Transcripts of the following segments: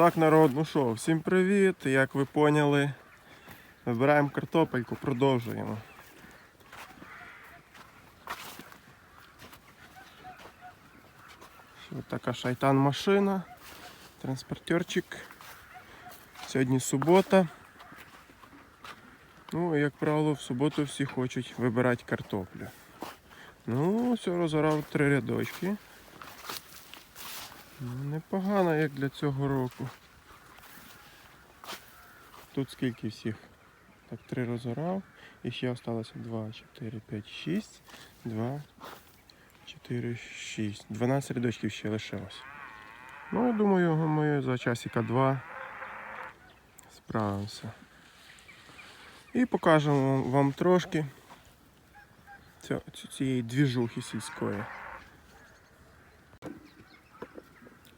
Так, народ, ну що, всім привіт. Як ви поняли, вибираємо картопельку, продовжуємо. Ось така шайтан машина, транспортерчик. Сьогодні субота. Ну, як правило, в суботу всі хочуть вибирати картоплю. Ну, все, розорав три рядочки. Ну, Непогано, як для цього року. Тут скільки всіх? Так, три розорав. І ще залишилося 2, 4, 5, 6. 2, 4, 6. 12 рядочків ще лишилось. Ну, я думаю, ми за часика 2 справимося. І покажемо вам трошки цієї двіжухи сільської.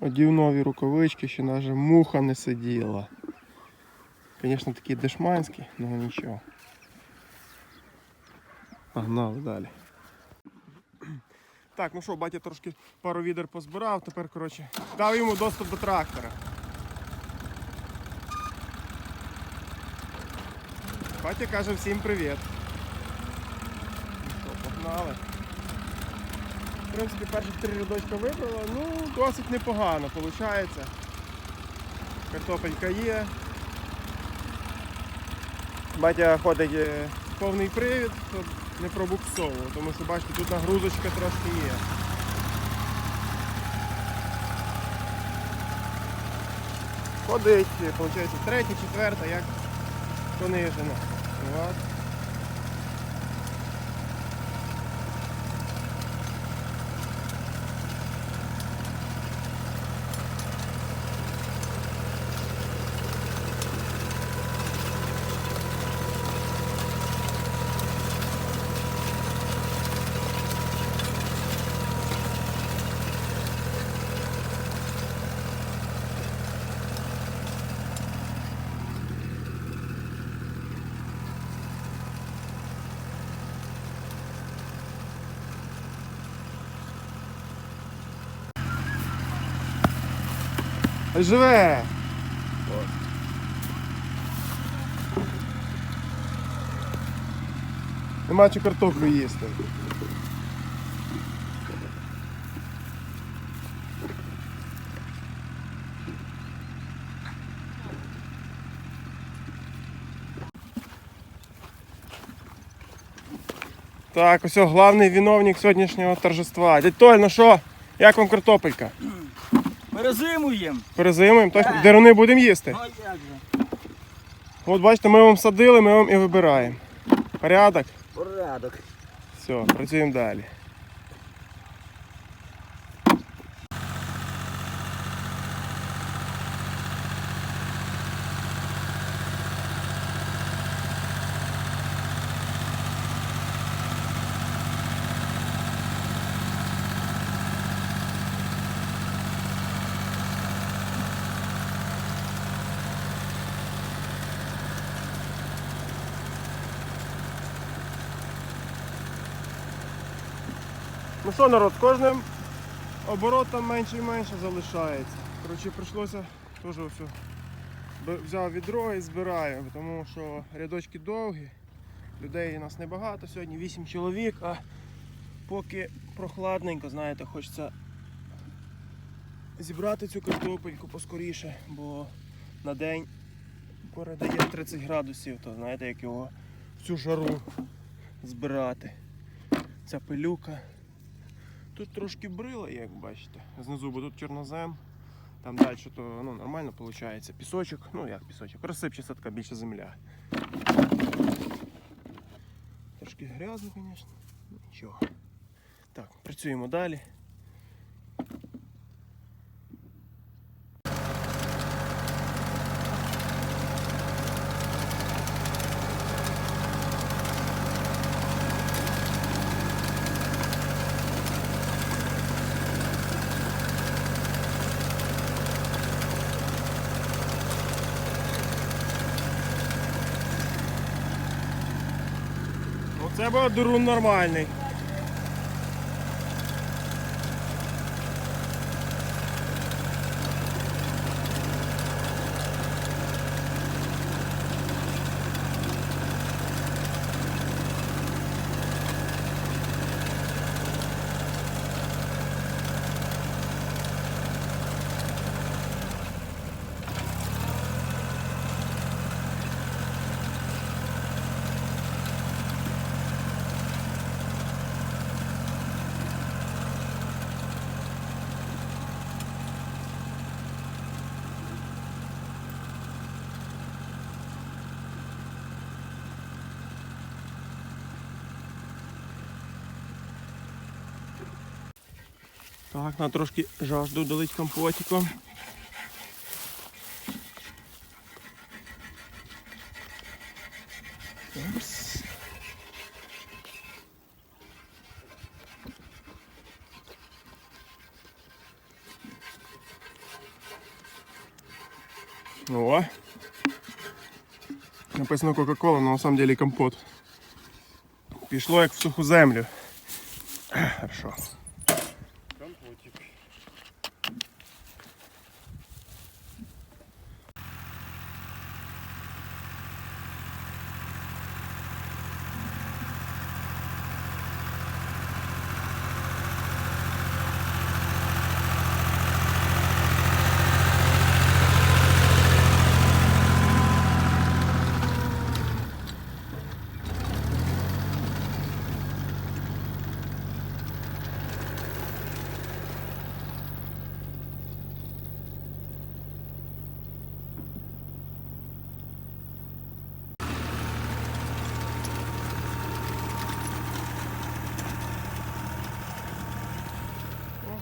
Одів нові рукавички, ще навіть муха не сиділа. Звісно, такі дешманські, але нічого. Погнали далі. Так, ну що, батя трошки пару відер позбирав, тепер, коротше, дав йому доступ до трактора. Батя каже всім привіт. Ну що, погнали. Принципі, перших три рядочка вибрала, ну, досить непогано виходить. Картопелька є. Батя ходить е, повний привід, щоб не пробуксовував, тому що бачите, тут нагрузочка трошки є. Ходить, виходить, третя, четверта, як понижена. От. Живе! Нема чи картоплю їсти. Так, ось главний виновник сьогоднішнього торжества. Дядь Толь, ну що? Як вам картопелька? Перезимуємо. Перезимуємо, точно? Так. Деруни будемо їсти. Ну як же? От бачите, ми вам садили, ми вам і вибираємо. Порядок? Порядок. Все, працюємо далі. Ну що, народ, кожним оборотом менше і менше залишається. Коротше, прийшлося теж все. Взяв відро і збираю, тому що рядочки довгі, людей у нас небагато, сьогодні 8 чоловік, а поки прохладненько, знаєте, хочеться зібрати цю картопельку поскоріше, бо на день передає 30 градусів, то знаєте, як його в цю жару збирати. Ця пилюка. Тут трошки брила, як бачите. Знизу, бо тут чорнозем. Там далі то ну, нормально виходить. Пісочок, ну як пісочок, розсипчаста така більше земля. Трошки грязно, звісно. Нічого. Так, працюємо далі. Це був дурун нормальний. Так, на трошки жажду долить компотиком. О. Написано Кока-Кола, но на самом деле компот. Пішло як в суху землю.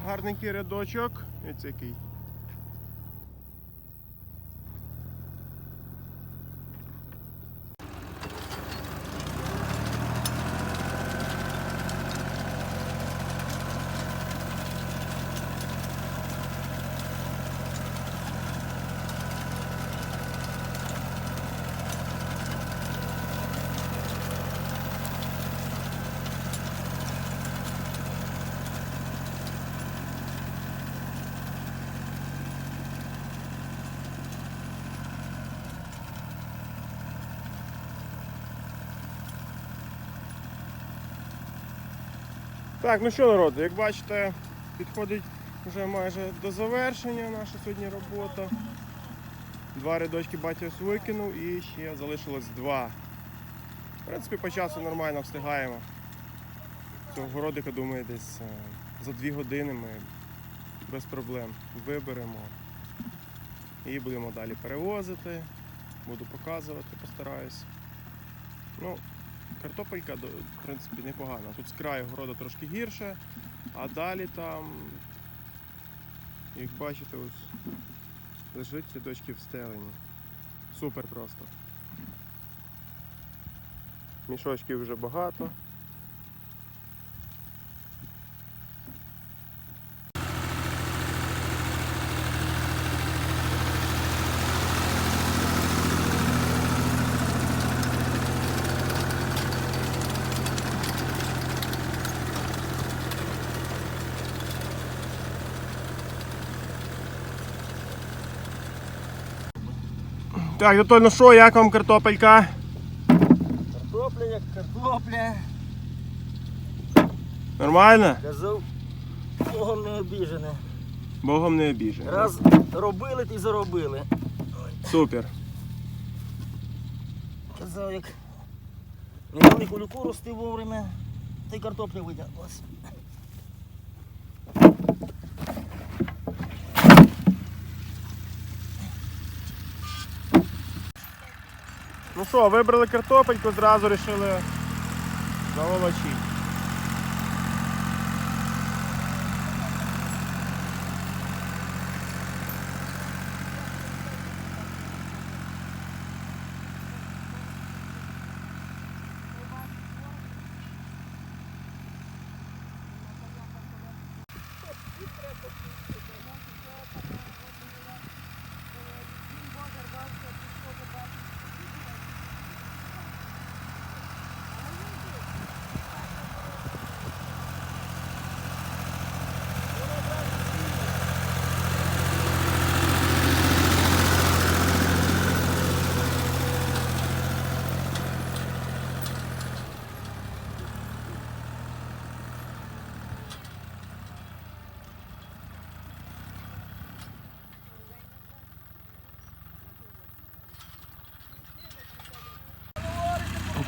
Гарненький рядочок. Ось який. Так, ну що, народ, як бачите, підходить вже майже до завершення наша сьогодні робота. Два рядочки батя викинув і ще залишилось два. В принципі, по часу нормально встигаємо. Цього городика, думаю, десь е, за дві години ми без проблем виберемо і будемо далі перевозити. Буду показувати, постараюсь. Ну, Картопелька, в принципі, непогана. Тут з краю города трошки гірше, а далі там, як бачите, ось лежить рядочки стелені. Супер просто. Мішочків вже багато. Так, Анатоль, ну що, як вам картопелька? Картопля як картопля. Нормально? Казав, Богом не обіжене. Богом не обіжений. Раз робили, й заробили. Супер. Казав, як не дали кулюку рости вовремя, та й картопля видяглась. Що, вибрали картопельку, зразу вирішили заволочити.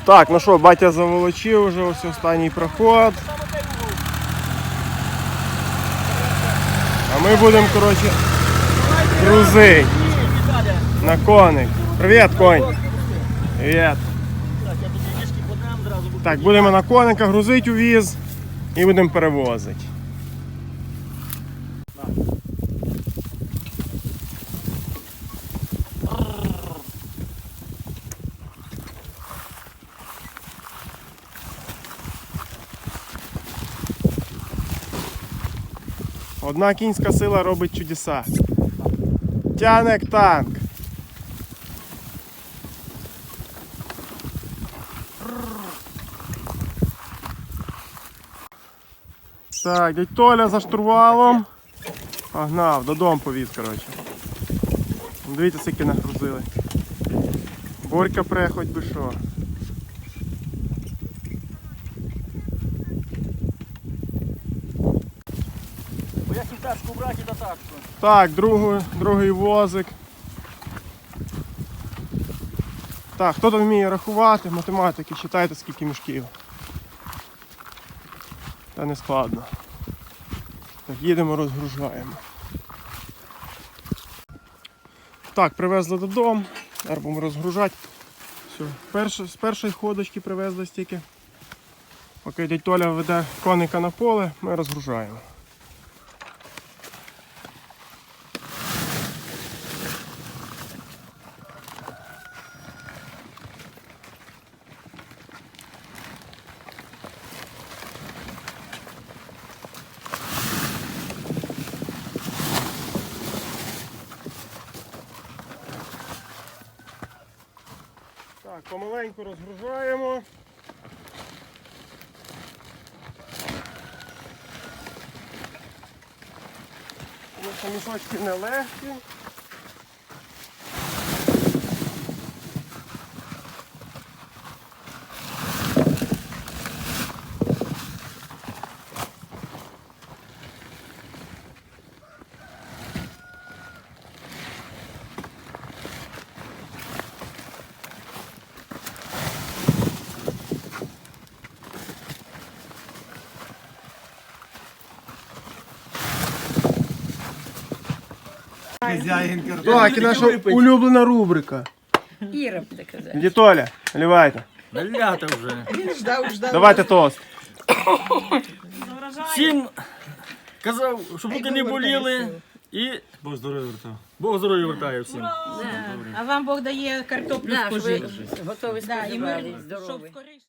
Так, ну що, батя заволочив вже ось останній проход. А ми будемо, коротше, грузити на коник. Привіт, конь. Привіт. Так, будемо на коника грузити у віз і будемо перевозити. Одна кінська сила робить чудеса. Тяне танк. Так, дядь Толя за штурвалом. Погнав, додому повіз, коротше. Дивіться, скільки нагрузили. Борька пре, би що. Бо як Так, другий, другий возик. Так, хто там вміє рахувати, математики, читайте скільки мішків. Та не складно. Так, їдемо, розгружаємо. Так, привезли додому. Зараз будемо розгружати. Все. Перше, з першої ходочки привезли стільки. Поки дядь Толя веде коника на поле, ми розгружаємо. Помаленьку розгружаємо. Тому що мішочки нелегкі. Так, і наша улюблена рубрика. Іра буде казати. Дітоля, наливайте. Налята вже. Він ждав, ждав. Давайте тост. Всім казав, щоб руки не боліли. І Бог здоров'я вертав. Бог здоров'я вертає всім. А вам Бог дає картоплю Да, спожити. готові Да, і ми, щоб скоріше.